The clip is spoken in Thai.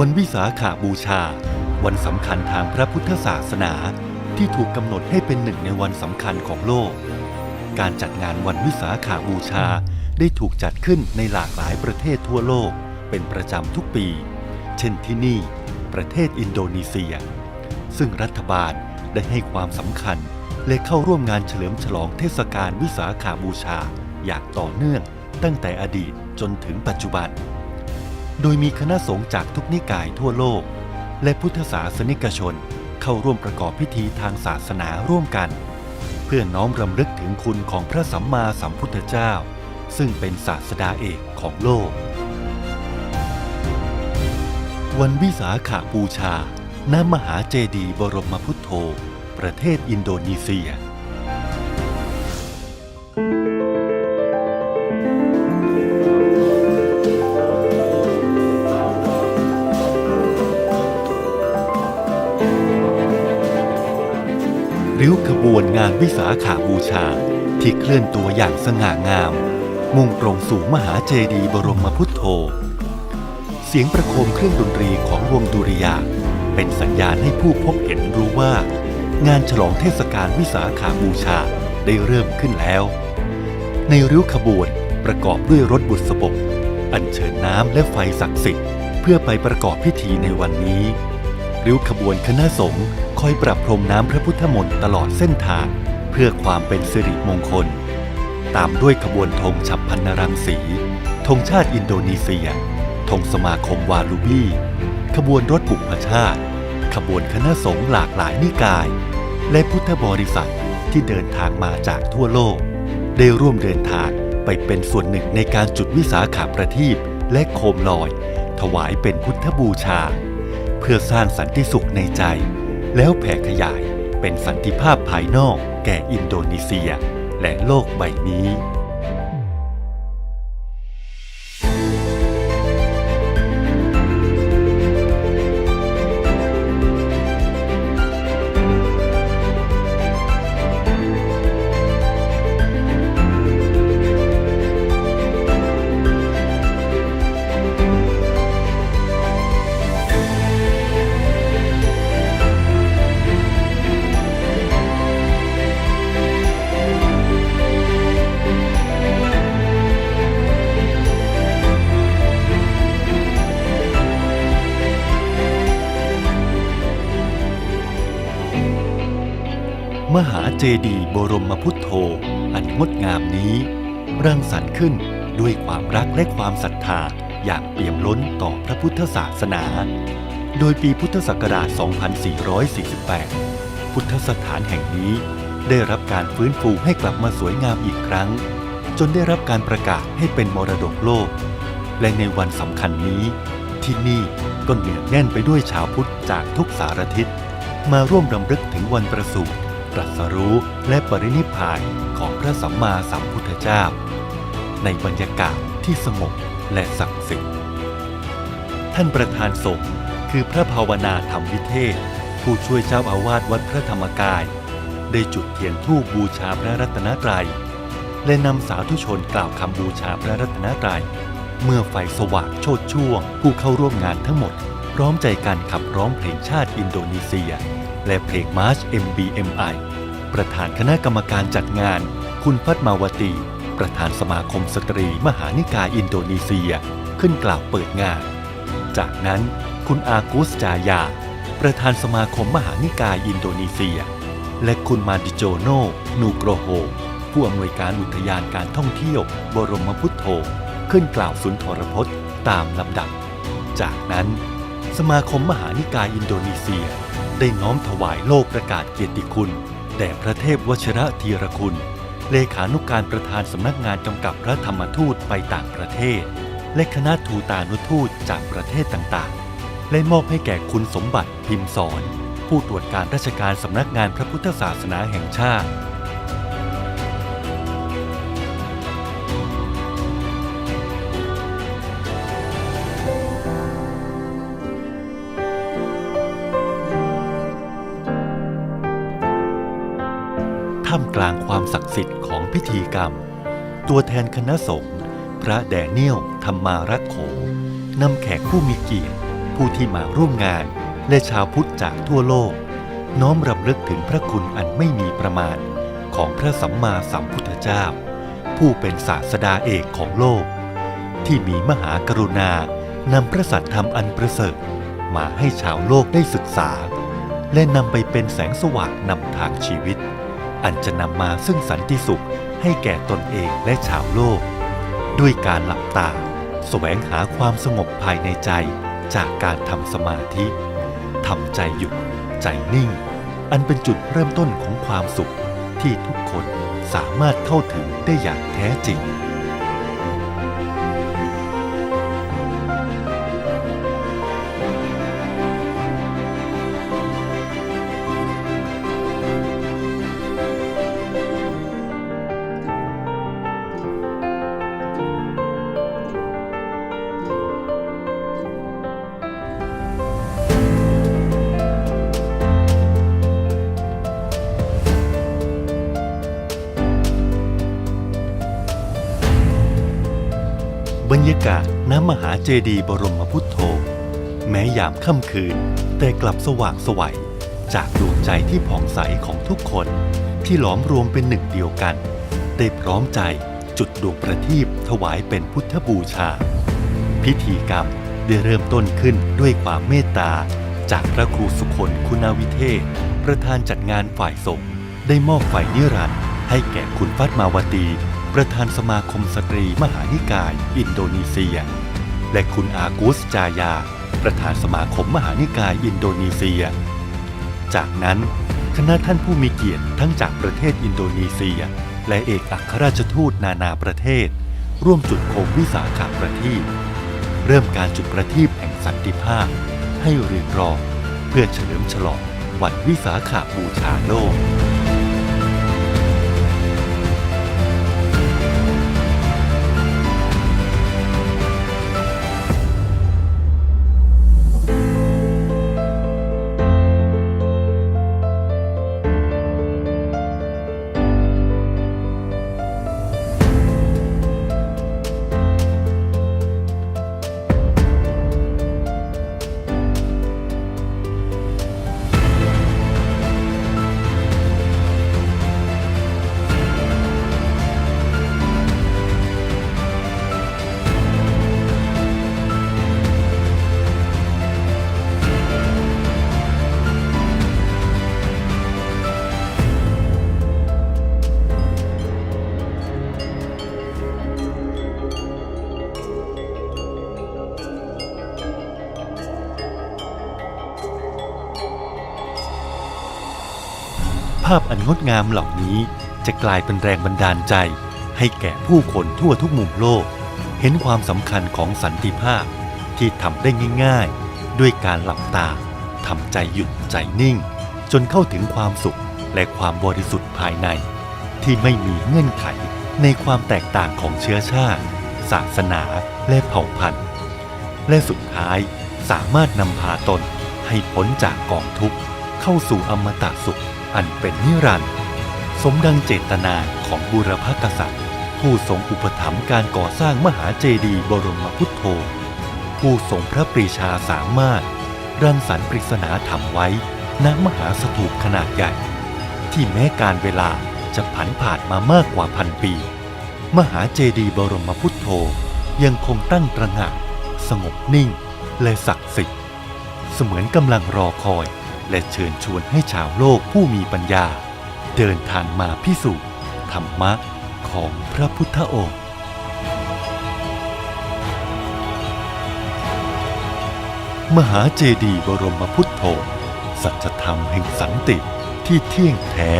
วันวิสาขาบูชา วันสำคัญทางพระพุทธศาสนาที่ถูกกำหนดให้เป็นหนึ่งในวันสำคัญของโลก การจัดงานวันวิสาขาบูชาได้ถูกจัดขึ้นในหลากหลายประเทศทั่วโลกเป็นประจำทุกปี เช่นที่นี่ ประเทศอินโดนีเซีย ซึ่งรัฐบาลได้ให้ความสำคัญและเข้าร่วมงานเฉลิมฉลองเทศกาลวิสาขาบูชา อย่างต่อเนื่องตั้งแต่อดีตจนถึงปัจจุบัน โดยมีคณะสงฆ์จากทุกนิกายทั่วโลก และพุทธศาสนิกชนเข้าร่วมประกอบพิธีทางศาสนาร่วมกัน เพื่อน้อมรำลึกถึงคุณของพระสัมมาสัมพุทธเจ้า ซึ่งเป็นศาสดาเอกของโลก วันวิสาขาบูชาณมหาเจดีย์บรมพุทโธ ประเทศอินโดนีเซีย วขบนงานวิสาขาบูชา ที่เคลื่อนตัวอย่างสง่างาม มุ่งตรงสู่มหาเจดีย์บรมพุทโธ เสียงประโคมเครื่องดนตรีของวงดุริยางเป็นสัญญาณให้ผู้พบเห็นรู้ว่า งานฉลองเทศกาลวิสาขาบูชาได้เริ่มขึ้นแล้ว ในริ้วขบวนประกอบด้วยรถบุษบก อัญเชิญน้ำและไฟศักดิ์สิทธิ์ เพื่อไปประกอบพิธีในวันนี้ ริ้วขบวนคณะสงฆ์ คอยปรับพรมน้ำพระพุทธมนต์ตลอดเส้นทาง เพื่อความเป็นสิริมงคล ตามด้วยขบวนธงฉับพันนรังสีธงชาติอินโดนีเซียธงสมาคมวาลูบี้ขบวนรถบุพชาติ ขบวนคณะสงฆ์หลากหลายนิกาย และพุทธบริษัทที่เดินทางมาจากทั่วโลก ได้ร่วมเดินทางไปเป็นส่วนหนึ่งในการจุดวิสาขาประทีปและโคมลอย ถวายเป็นพุทธบูชา เพื่อสร้างสันติสุขในใจ แล้วแผ่ขยายเป็นสันติภาพภายนอกแก่อินโดนีเซีย และโลกใบนี้ มหาเจดีย์บรมพุทโธ อันงดงามนี้รังสรรค์ขึ้นด้วยความรักและความศรัทธาอย่างเปี่ยมล้นต่อพระพุทธศาสนา โดยปีพุทธศักราช 2448 พุทธสถานแห่งนี้ได้รับการฟื้นฟูให้กลับมาสวยงามอีกครั้ง จนได้รับการประกาศให้เป็นมรดกโลก และในวันสำคัญนี้ ที่นี่ก็เหนียวแน่นไปด้วยชาวพุทธจากทุกสารทิศ มาร่วมรำลึกถึงวันประสูติ ตรัสรู้และปรินิพพานของพระสัมมาสัมพุทธเจ้า ในบรรยากาศที่สงบและศักดิ์สิทธิ์ท่านประธานสงฆ์คือพระภาวนาธรรมวิเทศ ผู้ช่วยเจ้าอาวาสวัดพระธรรมกาย ได้จุดเทียนธูปบูชาพระรัตนตรัย และนำสาธุชนกล่าวคำบูชาพระรัตนตรัย เมื่อไฟสว่างโชดช่วง ผู้เข้าร่วมงานทั้งหมด พร้อมใจกันขับร้องเพลงชาติอินโดนีเซีย และเพลงมาร์ช MBMI ประธานคณะกรรมการจัดงาน คุณพัฒมาวตี ประธานสมาคมสตรีมหานิกายอินโดนีเซีย ขึ้นกล่าวเปิดงาน จากนั้นคุณอากุสจายา ประธานสมาคมมหานิกายอินโดนีเซีย และคุณมาดิโจโน นูโกรโฮ ผู้อำนวยการอุทยานการท่องเที่ยว บรมพุทโธ ขึ้นกล่าวสุนทรพจน์ตามลำดับ จากนั้น สมาคมมหานิกายอินโดนีเซีย ได้น้อมถวายโลกประกาศเกียรติคุณ แด่พระเทพวชระธีรคุณ เลขานุการประธานสำนักงานกำกับพระธรรมทูตไปต่างประเทศ และคณะทูตานุทูตจากประเทศต่างๆ และมอบให้แก่คุณสมบัติพิมพ์สอน ผู้ตรวจการราชการสำนักงานพระพุทธศาสนาแห่งชาติ กลางความศักดิ์สิทธิ์ของพิธีกรรม ตัวแทนคณะสงฆ์พระแดเนียลธรรมารักโขนำแขกผู้มีเกียรติ ผู้ที่มาร่วมงานและชาวพุทธจากทั่วโลก น้อมรำลึกถึงพระคุณอันไม่มีประมาณ ของพระสัมมาสัมพุทธเจ้า ผู้เป็นศาสดาเอกของโลก ที่มีมหากรุณานำพระสัตธรรมอันประเสริฐมาให้ชาวโลกได้ศึกษา และนำไปเป็นแสงสว่างนำทางชีวิต อันจะนำมาซึ่งสันติสุขให้แก่ตนเองและชาวโลก ด้วยการหลับตา แสวงหาความสงบภายในใจจากการทำสมาธิทำใจหยุด ใจนิ่ง อันเป็นจุดเริ่มต้นของความสุขที่ทุกคนสามารถเข้าถึงได้อย่างแท้จริง บรรยากาศน้ำมหาเจดีย์บรมพุทโธ แม้ยามค่ำคืน แต่กลับสว่างสวัยจากดวงใจที่ผ่องใสของทุกคนที่หลอมรวมเป็นหนึ่งเดียวกัน ได้พร้อมใจจุดดวงประทีปถวายเป็นพุทธบูชา พิธีกรรมได้เริ่มต้นขึ้นด้วยความเมตตา จากพระครูสุคนคุณาวิเทศ ประธานจัดงานฝ่ายสงฆ์ได้มอบไฟนิรันดร์ให้แก่คุณฟัตมาวตี ประธานสมาคมสตรีมหานิกาย อินโดนีเซีย และคุณอากุสจายา ประธานสมาคมมหานิกายอินโดนีเซีย จากนั้นคณะท่านผู้มีเกียรติทั้งจากประเทศอินโดนีเซีย และเอกอัครราชทูตนานาประเทศ ร่วมจุดโคมวิสาขาประทีปเริ่มการจุดประทีปแห่งสันติภาพ ให้เรียงรองเพื่อเฉลิมฉลองวันวิสาขาบูชาโลก ภาพอันงดงามเหล่านี้จะกลายเป็นแรงบันดาลใจ ให้แก่ผู้คนทั่วทุกมุมโลก เห็นความสำคัญของสันติภาพที่ทำได้ง่ายๆ ด้วยการหลับตาทำใจหยุดใจนิ่ง จนเข้าถึงความสุขและความบริสุทธิ์ภายใน ที่ไม่มีเงื่อนไขในความแตกต่างของเชื้อชาติ ศาสนาและเผ่าพันธุ์ และสุดท้ายสามารถนำพาตนให้พ้นจากกองทุกข์เข้าสู่อมตะสุข อันเป็นนิรันดร์สมดังเจตนาของบุรพกษัตริย์ ผู้ทรงอุปถัมภ์การก่อสร้างมหาเจดีย์บรมพุทโธ ผู้ทรงพระปรีชาสามารถ รังสรรค์ปริศนาธรรมไว้ณมหาสถูปขนาดใหญ่ ที่แม้การเวลาจะผันผ่านมามากกว่าพันปี มหาเจดีย์บรมพุทโธยังคงตั้งตระหง่านสงบนิ่งและศักดิ์สิทธิ์ เสมือนกำลังรอคอย และเชิญชวนให้ชาวโลกผู้มีปัญญา เดินทางมาพิสูจน์ธรรมะของพระพุทธองค์มหาเจดีย์บรมพุทธโธสัจธรรมแห่งสันติที่เที่ยงแท้